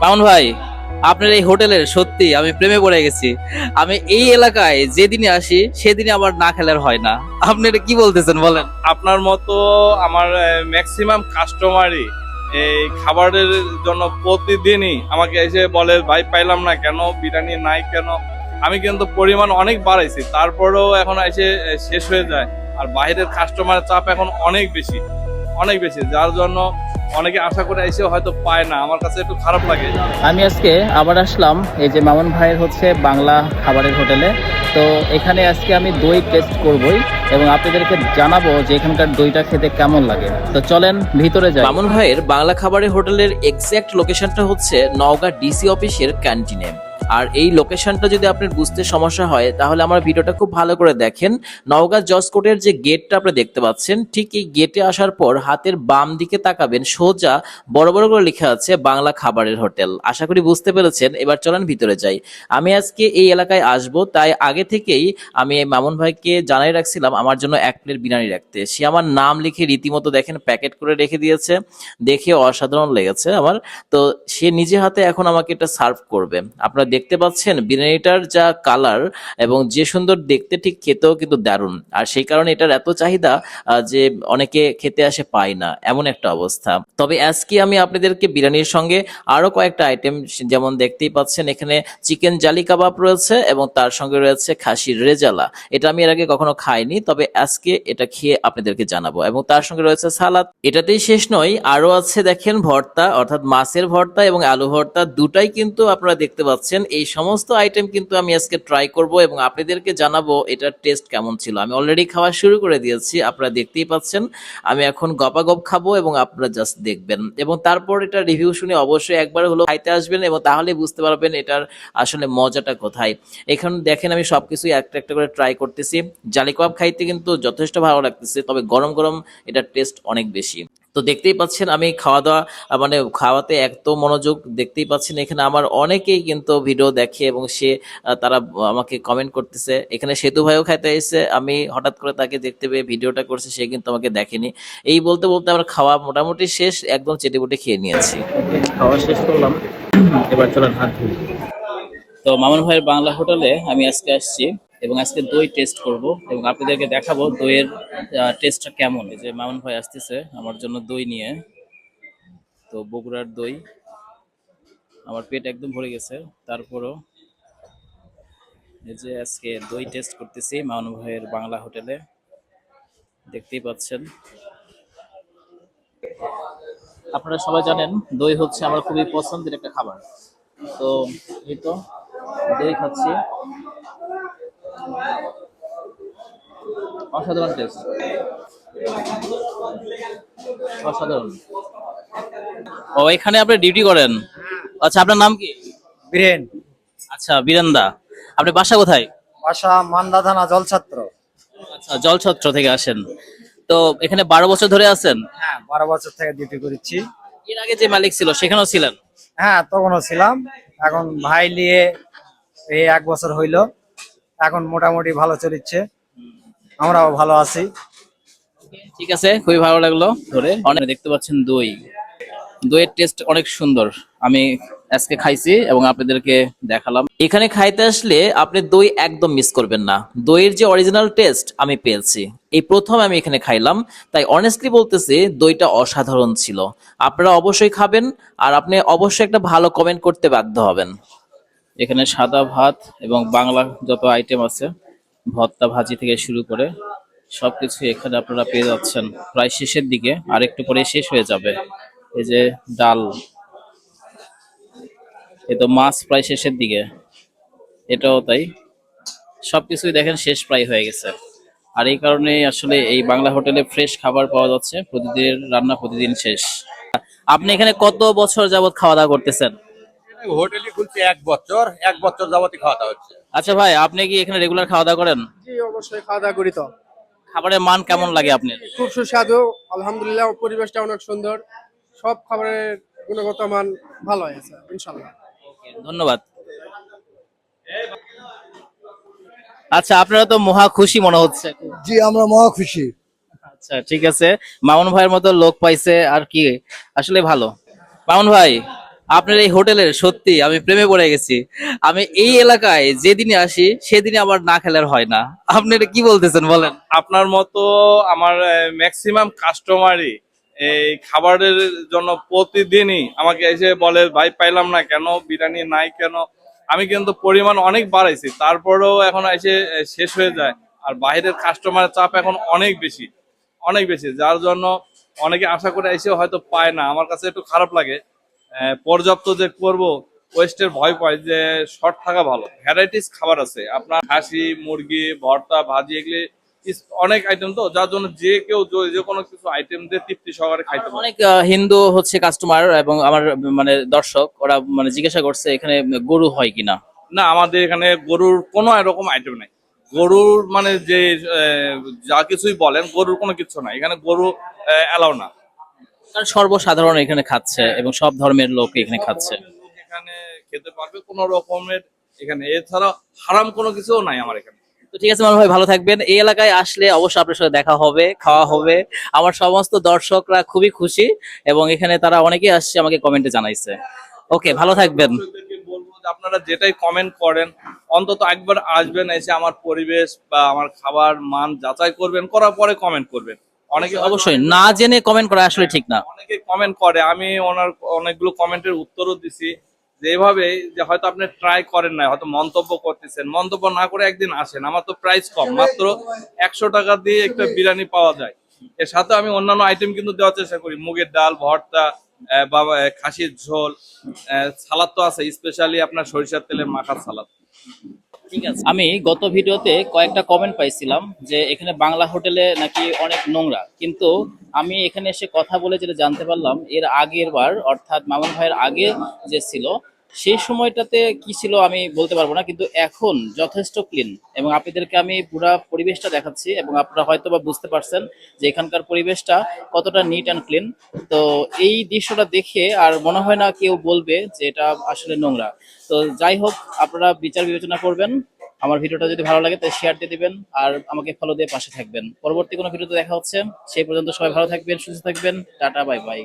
মামুন ভাই, আপনার এই হোটেলের সত্যি আমি প্রেমে পড়ে গেছি। আমি এই এলাকায় যেদিনই আসি সেদিনই আমার না খেলার হয় না। আপনি এটা কি বলতেছেন, বলেন? আপনার মতো আমার ম্যাক্সিমাম কাস্টমারই এই খাবারের জন্য প্রতিদিনই আমাকে এসে বলে, ভাই, পাইলাম না কেন? বিরিয়ানি নাই কেন? আমি কিন্তু পরিমাণ অনেক বাড়াইছি। তারপরেও এখন এসে শেষ হয়ে যায়। আর বাইরের কাস্টমারের চাপ এখন অনেক বেশি। অনেক বেশি যার জন্য অনেকে আশা করে এসে হয়তো পায় না। আমার কাছে একটু খারাপ লাগে। আমি আজকে আবার আসলাম এই যে মামুন ভাইয়ের হচ্ছে বাংলা খাবারের হোটেলে। তো এখানে আজকে আমি দই টেস্ট করবই এবং আপনাদেরকে জানাব যে এখানকার দইটা খেতে কেমন লাগে। তো চলেন ভিতরে যাই। মামুন ভাইয়ের বাংলা খাবারের হোটেলের এক্সাক্ট লোকেশনটা হচ্ছে নওগাঁ ডিসি অফিসের ক্যান্টিনে আর এই লোকেশনটা যদি আপনার বুঝতে সমস্যা হয়, তাহলে আমার ভিডিওটা খুব ভালো করে দেখেন। নওগাঁ জসকোটের যে গেটটা আপনি দেখতে পাচ্ছেন, ঠিক এই গেটে আসার পর হাতের বাম দিকে তাকাবেন, সোজা বড় বড় করে লেখা আছে, বাংলা খাবারের হোটেল। আশা করি বুঝতে পেরেছেন, এবার চলেন ভিতরে যাই। আমি আজকে এই এলাকায় আসব, তাই আগে থেকেই আমি মামুন ভাইকে জানাই রাখছিলাম, আমার জন্য এক প্লেট বিরিয়ানি রাখতে। সে আমার নাম লিখে রীতিমতো দেখেন, প্যাকেট করে রেখে দিয়েছে, দেখে অসাধারণ লেগেছে আমার। তো সে নিজে হাতে এখন আমাকে এটা সার্ভ করবে। আপনারা দেখতে পাচ্ছেন বিরিয়ানিটার যা কালার এবং যে সুন্দর দেখতে ঠিক খেতেও কিন্তু দারুণ। আর সেই কারণে এটার এত চাহিদা যে অনেকে খেতে আসে পায় না, এমন একটা অবস্থা। তবে আজকে আমি আপনাদেরকে বিরিয়ানির সঙ্গে আরও কয়েকটা আইটেম যেমন দেখতেই পাচ্ছেন, এখানে চিকেন জালি কাবাব রয়েছে এবং তার সঙ্গে রয়েছে খাসির রেজালা। এটা আমি এর আগে কখনো খাইনি, তবে আজকে এটা খেয়ে আপনাদেরকে জানাব। এবং তার সঙ্গে রয়েছে সালাদ। এটাতেই শেষ নয় আরও আছে দেখেন ভর্তা, অর্থাৎ মাছের ভর্তা এবং আলু ভর্তা। দুটাই কিন্তু আপনারা দেখতে পাচ্ছেন এই সমস্ত আইটেম কিন্তু আমি আজকে ট্রাই করব এবং আপনাদেরকে জানাব এটার টেস্ট কেমন ছিল। আমি অলরেডি খাওয়া শুরু করে দিয়েছি, আপনারা দেখতেই পাচ্ছেন। আমি এখন গপাগপ খাব এবং আপনারা জাস্ট দেখবেন। এবং তারপর এটা রিভিউ শুনে অবশ্যই একবার হলো খাইতে আসবেন এবং তাহলে বুঝতে পারবেন এটার আসলে মজাটা কোথায়। এখন দেখেন আমি সবকিছুই একটা একটা করে ট্রাই করতেছি। জালি খাইতে কিন্তু যথেষ্ট ভালো লাগতেছে, তবে গরম গরম এটার টেস্ট অনেক বেশি। তো দেখতেই পাচ্ছেন আমি খাওয়া দাওয়া মানে খাওয়াতে এত মনোযোগ দেখতেই পাচ্ছেন। এখানে আমার অনেকেই কিন্তু ভিডিও দেখে এবং সে তারা আমাকে কমেন্ট করতেছে। এখানে সেতু ভাইও খাইতে এসেছে। আমি হঠাৎ করে তাকে দেখতে পেয়ে ভিডিওটা করছে সে কিন্তু আমাকে দেখেনি। এই বলতে বলতে আমার খাওয়া মোটামুটি শেষ একদম চেটেপুটে খেয়ে নিয়েছি। খাওয়া শেষ করলাম। এবার চলেন হাত ধুই। তো মামুন ভাইয়ের বাংলা হোটেলে আমি আজকে আসছি। এবং আজকে দই টেস্ট করব এবং আপনাদেরকে দেখাবো দইয়ের টেস্টটা কেমন? এই যে মামুন ভাই আসতেছে আমার জন্য দই নিয়ে। তো বগুড়ার দই। আমার পেট একদম ভরে গেছে। তারপরও এই যে আজকে দই টেস্ট করতেছি মামুন ভাইয়ের বাংলা হোটেলে। দেখতেই পাচ্ছেন। আপনারা সবাই জানেন, দই হচ্ছে আমার খুবই পছন্দের একটা খাবার। তো এই তো, দই খাচ্ছি। অসাধারণ টেস্ট অসাধারণ। ও এখানে আপনি ডিউটি করেন। আচ্ছা আপনার নাম কি? বীরেন। আচ্ছা বীরেন দা আপনি বাসা কোথায়? বাসা মান্দা থানা জলছাত্র। আচ্ছা জলছত্র থেকে আসেন। তো এখানে বারো বছর ধরে আছেন? হ্যাঁ বারো বছর থেকে ডিউটি করেছি। এর আগে যে মালিক ছিল সেখানেও ছিলেন? হ্যাঁ তখনও ছিলাম। এখন ভাই নিয়ে এই এক বছর হইল। এখন মোটামুটি ভালো চলছে আমরাও ভালো আছি। ঠিক আছে, খুবই ভালো লাগল ধরে। অনেক দেখতে পাচ্ছেন দই। দইয়ের টেস্ট অনেক সুন্দর। আমি আজকে খাইছি এবং আপনাদেরকে দেখালাম। এখানে খাইতে আসলে আপনি দই একদম মিস করবেন না। দইয়ের যে অরিজিনাল টেস্ট আমি পেয়েছি। এই প্রথম আমি এখানে খাইলাম। তাই অনেস্টলি বলতেছি, দইটা অসাধারণ ছিল। আপনারা অবশ্যই খাবেন আর আপনি অবশ্যই একটা ভালো কমেন্ট করতে বাধ্য হবেন। এখানে সাদা ভাত এবং বাংলা যত আইটেম আছে, ভর্তা ভাজি থেকে শুরু করে সবকিছু এখানে আপনারা পেয়ে যাচ্ছেন। প্রায় শেষের দিকে, আর একটু পরে শেষ হয়ে যাবে। এই যে ডাল। এ তো মাছ প্রায় শেষের দিকে। এটাও তাই। সবকিছুই দেখেন শেষ প্রায় হয়ে গেছে। আর এই কারণে আসলে এই বাংলা হোটেলে ফ্রেশ খাবার পাওয়া যাচ্ছে। প্রতিদিন রান্না প্রতিদিন শেষ। আপনি এখানে কত বছর যাবত খাওয়া দাওয়া করতেছেন? হোটেলে খুলছে এক বছর এক বছর যাবতীয় খাওয়া দাওয়া হচ্ছে। আচ্ছা ভাই আপনি কি এখানে রেগুলার খাওয়া দাওয়া করেন? জি অবশ্যই খাওয়া দাওয়া করি তো। খাবারের মান কেমন লাগে আপনার? খুব সুস্বাদু আলহামদুলিল্লাহ পরিবেশটা অনেক সুন্দর। সব খাবারের গুণগত মান ভালো হয়েছে ইনশাল্লাহ ধন্যবাদ। আচ্ছা আপনারা তো মহা খুশি মনে হচ্ছে। জি আমরা মহা খুশি। আচ্ছা ঠিক আছে। মামুন ভাইয়ের মতো লোক পাইছে আর কি? আসলে ভালো। মামুন ভাই আপনার এই হোটেলের, সত্যি, আমি প্রেমে পড়ে গেছি। আমি এই এলাকায় যেদিনই আসি, সেদিনই আমার না খেলার হয় না। আপনি এটা কি বলতেছেন, বলেন? আপনার মতো আমার ম্যাক্সিমাম কাস্টমারই এই খাবারের জন্য প্রতিদিনই আমাকে এসে বলে, ভাই, পাইলাম না কেন? বিরিয়ানি নাই কেন? আমি কিন্তু পরিমাণ অনেক বাড়াইছি। তারপরেও এখন এসে শেষ হয়ে যায়। আর বাইরের কাস্টমারের চাপ এখন অনেক বেশি অনেক বেশি। যার জন্য অনেকে আশা করে এসে হয়তো পায় না। আমার কাছে একটু খারাপ লাগে। পর্যাপ্ত যে করব ওয়েস্টের ভয় পাই যে শর্ট থাকা ভালো। ভ্যারাইটিস খাবার আছে। আপনার হাসি মুরগি ভর্তা ভাজি এগুলি অনেক আইটেম তো যার জন্য যে কেউ যে- কোনো কিছু আইটেম দিয়ে তৃপ্তি সহকারে খাইতে পারে। অনেক হিন্দু হচ্ছে কাস্টমার এবং আমার মানে দর্শক ওরা মানে জিজ্ঞাসা করছে এখানে গরু হয় কিনা। না আমাদের এখানে গরুর কোনো এরকম আইটেম নাই। গরুর মানে যে যা কিছুই বলেন গরুর কোনো কিছু নাই। এখানে গরু এলাও না। কারণ সর্বসাধারণ এখানে খাচ্ছে এবং সব ধর্মের লোক এখানে খাচ্ছে। এখানে খেতে পারবে কোনো রকমের এখানে। এছাড়া হারাম কোনো কিছুও নাই আমার এখানে। তো ঠিক আছে মামুন ভাই ভালো থাকবেন। এই এলাকায় আসলে অবশ্যই আপনার সাথে দেখা হবে খাওয়া হবে। আমার সমস্ত দর্শকরা খুবই খুশি এবং এখানে তারা অনেকেই আসছে আমাকে কমেন্টে জানাইছে। ওকে ভালো থাকবেন। বলব আপনারা যেটাই কমেন্ট করেন অন্তত একবার আসবেন এসে আমার পরিবেশ বা আমার খাবার মান যাচাই করবেন করার পরে কমেন্ট করবেন। অনেকে অবশ্যই না জেনে কমেন্ট করা আসলে ঠিক না। অনেকে কমেন্ট করে আমি ওনার অনেকগুলো কমেন্টের উত্তরও দিছি যে এভাবে যে হয়তো আপনি ট্রাই করেন না হয়তো মন্তব্য করতেছেন। মন্তব্য না করে একদিন আসেন আমার তো প্রাইস কম মাত্র একশো টাকা দিয়ে একটা বিরিয়ানি পাওয়া যায়। এর সাথে আমি অন্যান্য আইটেম কিন্তু দেওয়ার চেষ্টা করি। মুগের ডাল ভর্তা আহ, বা খাসির ঝোল সালাদ তো আছে স্পেশালি আপনার সরিষার তেলের মাখার সালাদ। আমি গত ভিডিওতে কয়েকটা কমেন্ট পাইছিলাম যে এখানে বাংলা হোটেলে নাকি অনেক নোংরা। কিন্তু আমি এখানে এসে কথা বলে যেটা জানতে পারলাম, এর আগের বার, অর্থাৎ মামুন ভাইয়ের আগে যে ছিল সেই সময়টাতে কি ছিল আমি বলতে পারব না, কিন্তু এখন যথেষ্ট ক্লিন এবং আপনাদেরকে আমি পুরো পরিবেশটা দেখাচ্ছি এবং আপনারা হয়তো বা বুঝতে পারছেন যে এখানকার পরিবেশটা কতটা নিট অ্যান্ড ক্লিন তো এই দৃশ্যটা দেখে আর মনে হয় না কেউ বলবে যে এটা আসলে নোংরা। তো যাই হোক, আপনারা বিচার বিবেচনা করবেন। আমার ভিডিওটা যদি ভালো লাগে তাহলে শেয়ার দিয়ে দিবেন আর আমাকে ফলো দিয়ে পাশে থাকবেন। পরবর্তী কোনো ভিডিওতে দেখা হচ্ছে। সেই পর্যন্ত সবাই ভালো থাকবেন, সুস্থ থাকবেন। Tata bye bye